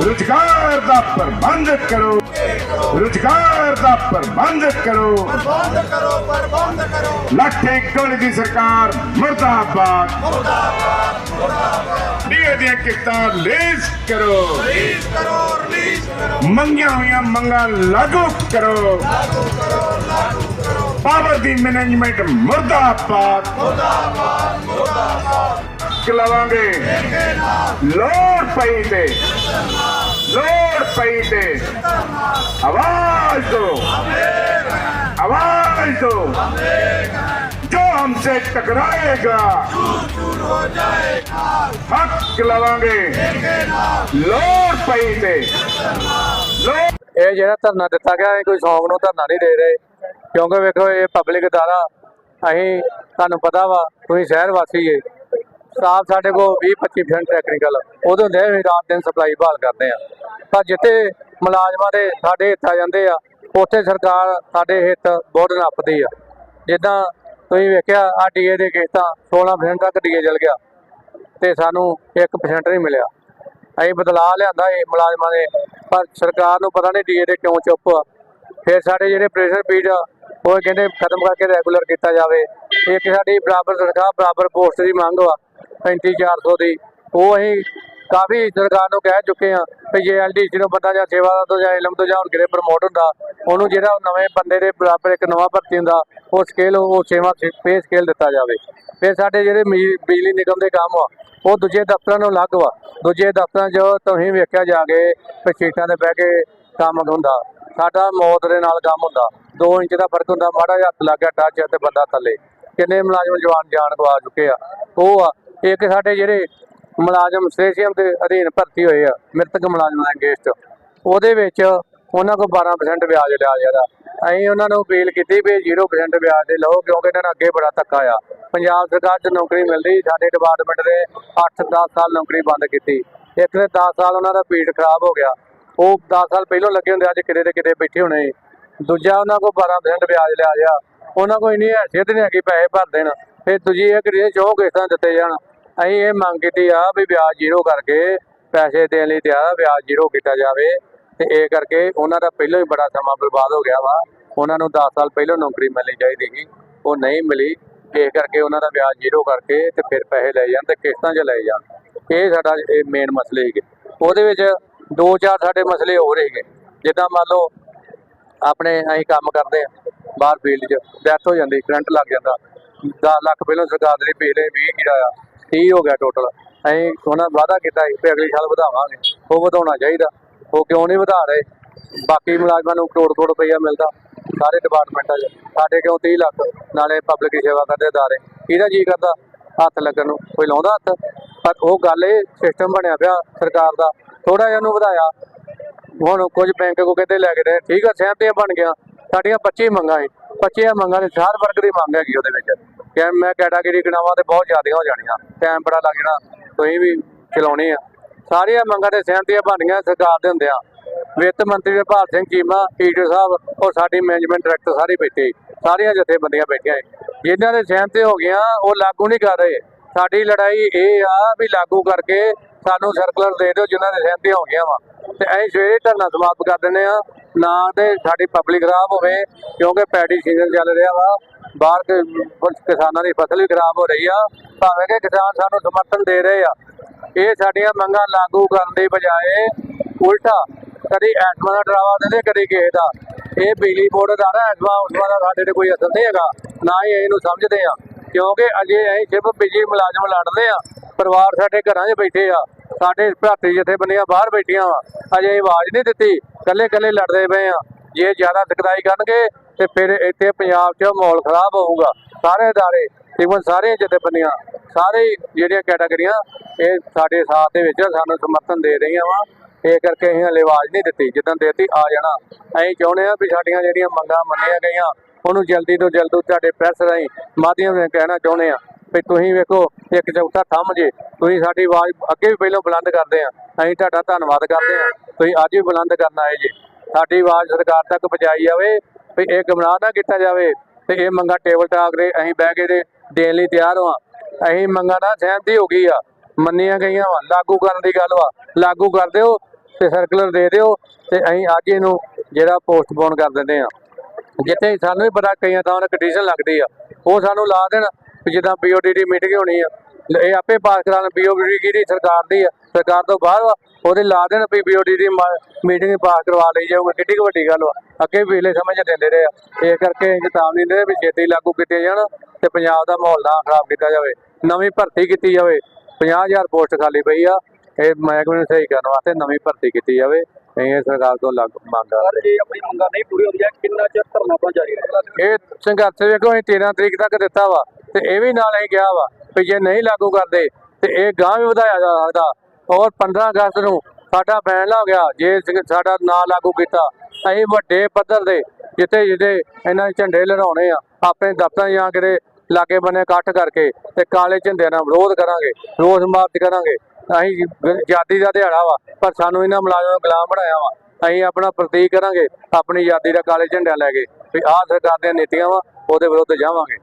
ਰੁਜ਼ਗਾਰ ਦਾ ਪ੍ਰਬੰਧ ਕਰੋ। ਰੁਜ਼ਗਾਰ ਦਾ ਪ੍ਰਬੰਧ ਕਰੋ। ਬੰਦ ਕਰੋ ਪ੍ਰਬੰਧ ਕਰੋ ਲੱਖੇ ਕੋਲ ਦੀ ਸਰਕਾਰ ਮੁਰਦਾਬਾਦ। ਡੀਏ ਦੀਆਂ ਕਿਸ਼ਤਾਂ ਰਿਲੀਜ਼ ਕਰੋ। ਰਿਲੀਜ਼ ਕਰੋ ਰਿਲੀਜ਼ ਕਰੋ ਮੰਗੀਆਂ ਹੋਈਆਂ ਮੰਗਾਂ ਲਾਗੂ ਕਰੋ। ਲਾਗੂ ਕਰੋ ਲਾਗੂ ਕਰੋ ਪਾਵਰ ਦੀ ਮੈਨੇਜਮੈਂਟ ਮੁਰਦਾਬਾਦ ਮੁਰਦਾਬਾਦ ਮੁਰਦਾਬਾਦ। ਚਲਾਵਾਂਗੇ ਕੇ ਨਾਲ ਲੋੜ ਪਈ ਤੇ ਲੋੜ ਪਈ ਤੇ आवाज दो आवाज दो जो हमसे टकराएगा ਚੂਰ ਹੋ ਜਾਏਗਾ हक लवांगे ਕੇ ਨਾਲ लोड़ पई ते लोड़ ਇਹ ਜਿਹੜਾ ਧਰਨਾ ਦਿੱਤਾ ਗਿਆ ਇਹ ਕੋਈ ਸ਼ੌਕ ਨੂੰ ਧਰਨਾ ਨਹੀਂ ਦੇ ਰਹੇ ਕਿਉਂਕਿ ਵੇਖੋ ਇਹ ਪਬਲਿਕ ਦਾਰਾ ਅਸੀਂ ਤੁਹਾਨੂੰ ਪਤਾ ਵਾ ਤੁਸੀਂ ਸ਼ਹਿਰ ਵਾਸੀ ਏ ਸਟਾਫ ਸਾਡੇ ਕੋਲ 20-25% ਟੈਕਨੀਕਲ ਉਹਦੇ ਹੁੰਦੇ ਅਸੀਂ ਰਾਤ ਦਿਨ ਸਪਲਾਈ ਬਹਾਲ ਕਰਦੇ ਆ। ਪਰ ਜਿੱਥੇ ਮੁਲਾਜ਼ਮਾਂ ਦੇ ਸਾਡੇ ਹਿੱਤ ਆ ਜਾਂਦੇ ਆ, ਉੱਥੇ ਸਰਕਾਰ ਸਾਡੇ ਹਿੱਤ ਬਹੁਤ ਨੱਪਦੀ ਆ। ਜਿੱਦਾਂ ਤੁਸੀਂ ਵੇਖਿਆ ਆ ਡੀਏ ਦੇ ਕਿਸ਼ਤਾਂ 16% ਤੱਕ ਡੀਏ ਚਲ ਗਿਆ ਤੇ ਸਾਨੂੰ 1% ਨਹੀਂ ਮਿਲਿਆ। ਅਸੀਂ ਬਦਲਾਅ ਲਿਆਂਦਾ ਇਹ ਮੁਲਾਜ਼ਮਾਂ ਦੇ, ਪਰ ਸਰਕਾਰ ਨੂੰ ਪਤਾ ਨਹੀਂ ਡੀਏ ਦੇ ਕਿਉਂ ਚੁੱਪ ਆ। ਫਿਰ ਸਾਡੇ ਜਿਹੜੇ ਪ੍ਰੈਸ਼ਰ ਪੀਡ ਆ, ਉਹ ਕਹਿੰਦੇ ਖਤਮ ਕਰਕੇ ਰੈਗੂਲਰ ਕੀਤਾ ਜਾਵੇ। ਇੱਕ ਸਾਡੀ ਬਰਾਬਰ ਤਨਖਾਹ, ਬਰਾਬਰ ਪੋਸਟ ਦੀ ਮੰਗ ਵਾ 35400 ਦੀ। ਉਹ ਅਸੀਂ ਕਾਫੀ ਸਰਕਾਰ ਨੂੰ ਕਹਿ ਚੁੱਕੇ ਆ ਵੀ ਜੇ ਐਲਡੀਸੀ ਨੂੰ ਬੰਦਾ ਜਾਂ ਸੇਵਾਦਾਰ ਤੋਂ ਜਾਂ ਇਲਮ ਤੋਂ ਜਾਂ ਹੁਣ ਕਿਤੇ ਪ੍ਰਮੋਟ ਹੁੰਦਾ, ਉਹਨੂੰ ਜਿਹੜਾ ਉਹ ਨਵੇਂ ਬੰਦੇ ਦੇ ਬਰਾਬਰ ਇੱਕ ਨਵਾਂ ਭਰਤੀ ਹੁੰਦਾ, ਉਹ ਸਕੇਲ ਉਹ ਸੇਵਾ ਪੇ ਸਕੇਲ ਦਿੱਤਾ ਜਾਵੇ। ਫਿਰ ਸਾਡੇ ਜਿਹੜੇ ਬਿਜਲੀ ਨਿਗਮ ਦੇ ਕੰਮ ਆ, ਉਹ ਦੂਜੇ ਦਫ਼ਤਰਾਂ ਨੂੰ ਅਲੱਗ ਵਾ। ਦੂਜੇ ਦਫ਼ਤਰਾਂ 'ਚ ਤੁਸੀਂ ਵੇਖਿਆ ਜਾ ਕੇ ਵੀ ਸੀਟਾਂ ਤੇ ਬਹਿ ਕੇ ਕੰਮ ਹੁੰਦਾ। ਸਾਡਾ ਮੌਤ ਦੇ ਨਾਲ ਕੰਮ ਹੁੰਦਾ। 2 ਇੰਚ ਦਾ ਫ਼ਰਕ ਹੁੰਦਾ, ਮਾੜਾ ਜਿਹਾ ਹੱਥ ਲੱਗ ਗਿਆ ਟੱਚ ਤੇ ਬੰਦਾ ਥੱਲੇ। ਕਿੰਨੇ ਮੁਲਾਜ਼ਮ ਜਵਾਨ ਜਾਨ ਗਵਾ ਚੁੱਕੇ ਆ। ਉਹ ਆ ਇੱਕ ਸਾਡੇ ਜਿਹੜੇ ਮੁਲਾਜ਼ਮ ਸਟੇਸ਼ੀਅਮ ਦੇ ਅਧੀਨ ਭਰਤੀ ਹੋਏ ਆ, ਮ੍ਰਿਤਕ ਮੁਲਾਜ਼ਮਾਂ ਦਾ ਉਹਦੇ ਵਿੱਚ ਉਹਨਾਂ ਕੋਲ 12% ਵਿਆਜ ਲਿਆ ਜਾਂਦਾ ਅਸੀਂ ਉਹਨਾਂ ਨੂੰ ਅਪੀਲ ਕੀਤੀ ਵੀ 0% ਵਿਆਜ ਦੇ ਲਓ, ਕਿਉਂਕਿ ਇਹਨਾਂ ਨਾਲ ਅੱਗੇ ਬੜਾ ਧੱਕਾ ਆ। ਪੰਜਾਬ ਸਰਕਾਰ 'ਚ ਨੌਕਰੀ ਮਿਲਦੀ ਸਾਡੇ ਡਿਪਾਰਟਮੈਂਟ ਦੇ 8-10 ਸਾਲ ਨੌਕਰੀ ਬੰਦ ਕੀਤੀ। ਇੱਕ ਦੇ 10 ਸਾਲ ਉਹਨਾਂ ਦਾ ਪੀੜ ਖਰਾਬ ਹੋ ਗਿਆ। ਉਹ 10 ਸਾਲ ਪਹਿਲਾਂ ਲੱਗੇ ਹੁੰਦੇ, ਅੱਜ ਕਿਤੇ ਦੇ ਕਿਤੇ ਬੈਠੇ ਹੋਣੇ। ਸੀ। ਦੂਜਾ ਉਹਨਾਂ ਕੋਲ 12% ਵਿਆਜ ਲਿਆ ਗਿਆ। ਉਹਨਾਂ ਕੋਲ ਇੰਨੀ ਹੈਸੀਅਤ ਨਹੀਂ ਹੈਗੀ, ਪੈਸੇ ਭਰ ਦੇਣ। ਫਿਰ ਤੁਸੀਂ ਇਹ ਕਰੀਏ ਚੋਂ ਕਿਸ਼ਤਾਂ ਦਿੱਤੇ ਜਾਣ ਅਸੀਂ ਇਹ ਮੰਗ ਕੀਤੀ ਆ ਵੀ ਵਿਆਜ ਜ਼ੀਰੋ ਕਰਕੇ ਪੈਸੇ ਦੇਣ ਲਈ ਤਿਆਰ ਆ, ਵਿਆਜ ਜ਼ੀਰੋ ਕੀਤਾ ਜਾਵੇ। ਤੇ ਇਹ ਕਰਕੇ ਉਹਨਾਂ ਦਾ ਪਹਿਲਾਂ ਹੀ ਬੜਾ ਸਮਾਂ ਬਰਬਾਦ ਹੋ ਗਿਆ ਵਾ। ਉਹਨਾਂ ਨੂੰ 10 ਸਾਲ ਪਹਿਲਾਂ ਨੌਕਰੀ ਮਿਲਣੀ ਚਾਹੀਦੀ ਸੀ ਉਹ ਨਹੀਂ ਮਿਲੀ। ਇਸ ਕਰਕੇ ਉਹਨਾਂ ਦਾ ਵਿਆਜ ਜ਼ੀਰੋ ਕਰਕੇ ਤੇ ਫਿਰ ਪੈਸੇ ਲੈ ਜਾਣ ਤੇ ਕਿਸ਼ਤਾਂ 'ਚ ਲੈ ਜਾਣ। ਇਹ ਸਾਡਾ ਇਹ ਮੇਨ ਮਸਲੇ ਹੈਗੇ ਉਹਦੇ ਵਿੱਚ ਦੋ ਚਾਰ ਸਾਡੇ ਮਸਲੇ ਹੋ ਰਹੇ ਹੈਗੇ ਜਿੱਦਾਂ ਮੰਨ ਲਓ ਆਪਣੇ ਅਸੀਂ ਕੰਮ ਕਰਦੇ ਆ ਬਾਹਰ ਫੀਲਡ 'ਚ ਡੈਥ ਹੋ ਜਾਂਦੀ ਕਰੰਟ ਲੱਗ ਜਾਂਦਾ। 10 ਲੱਖ ਪਹਿਲਾਂ ਸਰਕਾਰ ਦੇ ਲਈ ਪਿਛਲੇ 20 ਕੀ ਆਇਆ 30 ਹੋ ਗਿਆ ਟੋਟਲ ਅਸੀਂ ਉਹਨਾਂ ਵਾਅਦਾ ਕੀਤਾ ਸੀ ਵੀ ਅਗਲੇ ਸਾਲ ਵਧਾਵਾਂਗੇ। ਉਹ ਵਧਾਉਣਾ ਚਾਹੀਦਾ। ਉਹ ਕਿਉਂ ਨਹੀਂ ਵਧਾ ਰਹੇ? ਬਾਕੀ ਮੁਲਾਜ਼ਮਾਂ ਨੂੰ ਕਰੋੜ ਕਰੋੜ ਰੁਪਈਆ ਮਿਲਦਾ ਸਾਰੇ ਡਿਪਾਰਟਮੈਂਟਾਂ 'ਚ ਸਾਡੇ ਕਿਉਂ 30 ਲੱਖ? ਨਾਲੇ ਪਬਲਿਕ ਦੀ ਸੇਵਾ ਕਰਦੇ ਅਦਾਰੇ। ਕਿਹਦਾ ਜੀ ਕਰਦਾ? ਹੱਥ ਲੱਗਣ ਨੂੰ। ਕੋਈ ਲਾਉਂਦਾ ਹੱਥ? ਪਰ ਉਹ ਗੱਲ ਇਹ ਸਿਸਟਮ ਬਣਿਆ ਪਿਆ ਸਰਕਾਰ ਦਾ। ਥੋੜਾ ਜਿਹਾ ਨੂੰ ਵਧਾਇਆ। ਹੁਣ ਕੁਝ ਬੈਂਕ ਕੋ ਕਿਤੇ ਲੈ ਕੇ ਦੇ। ਠੀਕ ਆ, ਸਹਿਮਤੀਆਂ ਬਣ ਗਿਆ। ਸਾਡੀਆਂ 25 ਮੰਗਾਂ ਏ 25 ਮੰਗਾਂ ਨੇ, ਹਰ ਵਰਗ ਦੀ ਮੰਗ ਹੈਗੀ ਉਹਦੇ ਵਿੱਚ। ਕਿ ਮੈਂ ਕੈਟਾਗਰੀ ਗਣਾਵਾਂ ਤੇ ਬਹੁਤ ਜ਼ਿਆਦਾ ਹੋ ਜਾਣੀਆਂ। ਟਾਈਮ ਬੜਾ ਲੱਗ ਜਾਣਾ, ਤੁਸੀਂ ਵੀ ਚਲਾਉਣੀ ਆ। ਸਾਰੀਆਂ ਮੰਗਾਂ ਦੇ ਸਹਿਮਤੀਆਂ ਬਣ ਸਰਕਾਰ ਦੇ ਹੁੰਦਿਆਂ। ਵਿੱਤ ਮੰਤਰੀ ਹਰਪਾਲ ਸਿੰਘ ਚੀਮਾ ਈਟੋ ਸਾਹਿਬ ਔਰ ਸਾਡੀ ਮੈਨੇਜਮੈਂਟ ਡਾਇਰੈਕਟਰ ਸਾਰੇ ਬੈਠੇ। ਸਾਰੀਆਂ ਜਥੇਬੰਦੀਆਂ ਬੈਠੀਆਂ ਏ। ਜਿਨ੍ਹਾਂ ਦੇ ਸਹਿਮਤੀ ਹੋ ਗਈਆਂ, ਉਹ ਲਾਗੂ ਨਹੀਂ ਕਰ ਰਹੇ। ਸਾਡੀ ਲੜਾਈ ਇਹ ਆ ਵੀ ਲਾਗੂ ਕਰਕੇ ਸਾਨੂੰ ਸਰਕੂਲਰ ਦੇ ਦਿਓ, ਜਿਨ੍ਹਾਂ ਦੇ ਸਹਿਮਤੀ ਹੋ ਗਈਆਂ ਵਾ। ਤੇ ਅਸੀਂ ਸਵੇਰੇ ਧਰਨਾ ਸਮਾਪਤ ਕਰ ਦਿੰਦੇ ਆ ਨਾ ਤੇ ਸਾਡੀ ਪਬਲਿਕ ਖਰਾਬ ਹੋਵੇ, ਕਿਉਂਕਿ ਪੈਡੀ ਸੀਜ਼ਨ ਚੱਲ ਰਿਹਾ ਵਾ। ਬਾਹਰ ਕੇ ਕਿਸਾਨਾਂ ਦੀ ਫਸਲ ਵੀ ਖਰਾਬ ਹੋ ਰਹੀ ਆ। ਭਾਵੇਂ ਕਿ ਕਿਸਾਨ ਸਾਨੂੰ ਸਮਰਥਨ ਦੇ ਰਹੇ ਆ। ਇਹ ਸਾਡੀਆਂ ਮੰਗਾਂ ਲਾਗੂ ਕਰਨ ਦੀ ਬਜਾਏ ਉਲਟਾ ਕਦੀ ਐਟਮਾਂ ਦਾ ਡਰਾਵਾ ਦਿੰਦੇ, ਕਦੀ ਕਿਸੇ ਦਾ। ਇਹ ਬਿਜਲੀ ਬੋਰਡ ਦਾ ਐਟਮਾਂ ਉਸਮਾਂ ਦਾ ਸਾਡੇ ਤੇ ਕੋਈ ਅਸਰ ਨਹੀਂ ਹੈਗਾ। ਨਾ ਹੀ ਇਹਨੂੰ ਸਮਝਦੇ ਆ। ਕਿਉਂਕਿ ਅਜੇ ਅਸੀਂ ਸਿਰਫ ਬਿਜਲੀ ਮੁਲਾਜ਼ਮ ਲੜਦੇ ਆ। ਪਰਿਵਾਰ ਸਾਡੇ ਘਰਾਂ 'ਚ ਬੈਠੇ ਆ। ਸਾਡੇ ਭਰਾਤਰੀ ਜਥੇਬੰਦੀਆਂ ਬਾਹਰ ਬੈਠੀਆਂ ਵਾ। ਅਜੇ ਆਵਾਜ਼ ਨਹੀਂ ਦਿੱਤੀ। ਕੱਲੇ ਕੱਲੇ ਲੜਦੇ ਪਏ ਆ। ਜੇ ਜ਼ਿਆਦਾ ਤਕਰਾਈ ਕਰਨਗੇ ਤੇ ਫਿਰ ਇੱਥੇ ਪੰਜਾਬ 'ਚ ਮਾਹੌਲ ਖਰਾਬ ਹੋਊਗਾ। ਸਾਰੇ ਅਦਾਰੇ ਤਕਰੀਬਨ ਸਾਰੇ ਜਥੇਬੰਦੀਆਂ, ਸਾਰੇ ਜਿਹੜੀਆਂ ਕੈਟਾਗਰੀਆਂ ਇਹ ਸਾਡੇ ਸਾਥ ਦੇ ਵਿੱਚ ਸਾਨੂੰ ਸਮਰਥਨ ਦੇ ਰਹੀਆਂ ਵਾ। ਇਹ ਕਰਕੇ ਅਸੀਂ ਹਲੇ ਆਵਾਜ਼ ਨਹੀਂ ਦਿੱਤੀ, ਜਿੱਦਾਂ ਦੇਤੀ, ਆ ਜਾਣਾ। ਅਸੀਂ ਚਾਹੁੰਦੇ ਆ ਵੀ ਸਾਡੀਆਂ ਜਿਹੜੀਆਂ ਮੰਗਾਂ ਮੰਨੀਆਂ ਗਈਆਂ, ਉਹਨੂੰ ਜਲਦੀ ਤੋਂ ਜਲਦ ਤੁਹਾਡੇ ਪ੍ਰੈਸ ਰਾਹੀਂ ਮਾਧਿਅਮ ਨਾਲ ਕਹਿਣਾ ਚਾਹੁੰਦੇ ਆ ਵੀ ਤੁਸੀਂ ਵੇਖੋ, ਇੱਕ ਚੌਥਾ ਥੰਮ ਜੇ, ਤੁਸੀਂ ਸਾਡੀ ਆਵਾਜ਼ ਅੱਗੇ ਵੀ ਪਹਿਲਾਂ ਬੁਲੰਦ ਕਰਦੇ ਆ ਅਸੀਂ ਤੁਹਾਡਾ ਧੰਨਵਾਦ ਕਰਦੇ ਆ ਤੁਸੀਂ ਅੱਜ ਵੀ ਬੁਲੰਦ ਕਰਨ ਆਏ ਜੇ। ਸਾਡੀ ਆਵਾਜ਼ ਸਰਕਾਰ ਤੱਕ ਪਹੁੰਚਾਈ ਜਾਵੇ ਵੀ ਇਹ ਗੁੰਮਰਾਹ ਨਾ ਕੀਤਾ ਜਾਵੇ ਤੇ ਇਹ ਮੰਗਾ ਟੇਬਲ ਟਾਕ ਦੇ ਅਸੀਂ ਬਹਿ ਕੇ ਦੇ ਦੇਣ ਲਈ ਤਿਆਰ ਹਾਂ। ਅਸੀਂ ਮੰਗਾਂ ਦਾ ਸਹਿਮਤੀ ਹੋ ਗਈ ਆ। ਮੰਨੀਆਂ ਗਈਆਂ ਵਾ। ਲਾਗੂ ਕਰਨ ਦੀ ਗੱਲ ਵਾ। ਲਾਗੂ ਕਰ ਦਿਓ ਤੇ ਸਰਕੂਲਰ ਦੇ ਦਿਓ ਤੇ ਅਸੀਂ ਅੱਜ ਇਹਨੂੰ ਜਿਹੜਾ ਪੋਸਟਪੋਨ ਕਰ ਦਿੰਦੇ ਆ ਜਿੱਥੇ ਸਾਨੂੰ ਵੀ ਪਤਾ ਕਈਆਂ ਥਾਵਾਂ ਤੇ ਕੰਡੀਸ਼ਨ ਲੱਗਦੀ ਆ। ਉਹ ਸਾਨੂੰ ਲਾ ਦੇਣ ਵੀ ਜਿੱਦਾਂ ਪੀਓਡੀ ਦੀ ਮੀਟਿੰਗ ਹੋਣੀ ਆ। ਇਹ ਆਪੇ ਪਾਸ ਕਰਾਉਣ ਪੀਓਡੀ ਕਿਹਦੀ ਸਰਕਾਰ ਦੀ ਆ? ਸਰਕਾਰ ਤੋਂ ਬਾਅਦ ਉਹਦੇ ਲਾ ਦੇਣ ਵੀ ਪੀਓਡੀ ਦੀ ਮੀਟਿੰਗ ਪਾਸ ਕਰਵਾ ਲਈ ਜਾਊਗੀ। ਕਿੱਡੀ ਵੱਡੀ ਗੱਲ ਵਾ। ਅੱਗੇ ਪਿਛਲੇ ਸਮੇਂ 'ਚ ਦਿੰਦੇ ਰਹੇ ਆ। ਇਸ ਕਰਕੇ ਚੇਤਾਵਨੀ ਦੇ ਵੀ ਛੇਤੀ ਲਾਗੂ ਕੀਤੇ ਜਾਣ ਤੇ ਪੰਜਾਬ ਦਾ ਮਾਹੌਲ ਨਾ ਖਰਾਬ ਕੀਤਾ ਜਾਵੇ। ਨਵੀਂ ਭਰਤੀ ਕੀਤੀ ਜਾਵੇ। 50000 ਪੋਸਟ ਖਾਲੀ ਪਈ ਆ। ਇਹ ਮਹਿਕਮੇ ਨੂੰ ਸਹੀ ਕਰਨ ਵਾਸਤੇ ਨਵੀਂ ਭਰਤੀ ਕੀਤੀ ਜਾਵੇ। ਅਸੀਂ ਇਹ ਸਰਕਾਰ ਤੋਂ ਲੱਗ ਮੰਗ ਆ ਜੇ ਆਪਣੀ ਮੰਗਾਂ ਨਹੀਂ ਪੂਰੀ ਹੁੰਦੀਆਂ ਚਿਰ ਧਰਨਾ ਆਪਣਾ ਜਾਰੀ ਰਹੇਗਾ ਇਹ ਸੰਘਰਸ਼ ਵੇਖੋ, ਅਸੀਂ 13 ਤਰੀਕ ਤੱਕ ਦਿੱਤਾ ਵਾ ਤੇ ਇਹ ਵੀ ਨਾਲ ਅਸੀਂ ਕਿਹਾ ਵਾ ਵੀ ਜੇ ਨਹੀਂ ਲਾਗੂ ਕਰਦੇ ਤੇ ਇਹ ਗਾਂ ਵੀ ਵਧਾਇਆ ਜਾ ਸਕਦਾ। ਔਰ 15 ਅਗਸਤ ਨੂੰ ਸਾਡਾ ਫੈਸਲਾ ਹੋ ਗਿਆ, ਜੇ ਸਾਡਾ ਨਾਂ ਲਾਗੂ ਕੀਤਾ ਅਸੀਂ ਵੱਡੇ ਪੱਧਰ ਦੇ ਜਿੱਥੇ ਜਿੱਥੇ ਇਹਨਾਂ ਦੇ ਝੰਡੇ ਲਹਿਰਾਉਣੇ ਆ, ਆਪਣੇ ਦਫ਼ਤਰਾਂ ਜਾਂ ਕਿਤੇ ਲਾਗੇ ਬੰਨੇ ਇਕੱਠ ਕਰਕੇ ਤੇ ਕਾਲੇ ਝੰਡੇ ਨਾਲ ਵਿਰੋਧ ਕਰਾਂਗੇ ਰੋਸ ਮਾਰਚ ਕਰਾਂਗੇ। ਅਸੀਂ ਆਜ਼ਾਦੀ ਦਾ ਦਿਹਾੜਾ ਵਾ, ਪਰ ਸਾਨੂੰ ਇਹਨਾਂ ਮੁਲਾਜ਼ਮਾਂ ਨੂੰ ਗੁਲਾਮ ਬਣਾਇਆ ਵਾ। ਅਸੀਂ ਆਪਣਾ ਪ੍ਰਤੀਕ ਕਰਾਂਗੇ, ਆਪਣੀ ਆਜ਼ਾਦੀ ਦਾ ਕਾਲੇ ਝੰਡਾ ਲੈ ਕੇ, ਵੀ ਆਹ ਸਰਕਾਰ ਦੀਆਂ ਨੀਤੀਆਂ ਵਾ, ਉਹਦੇ ਵਿਰੁੱਧ ਜਾਵਾਂਗੇ।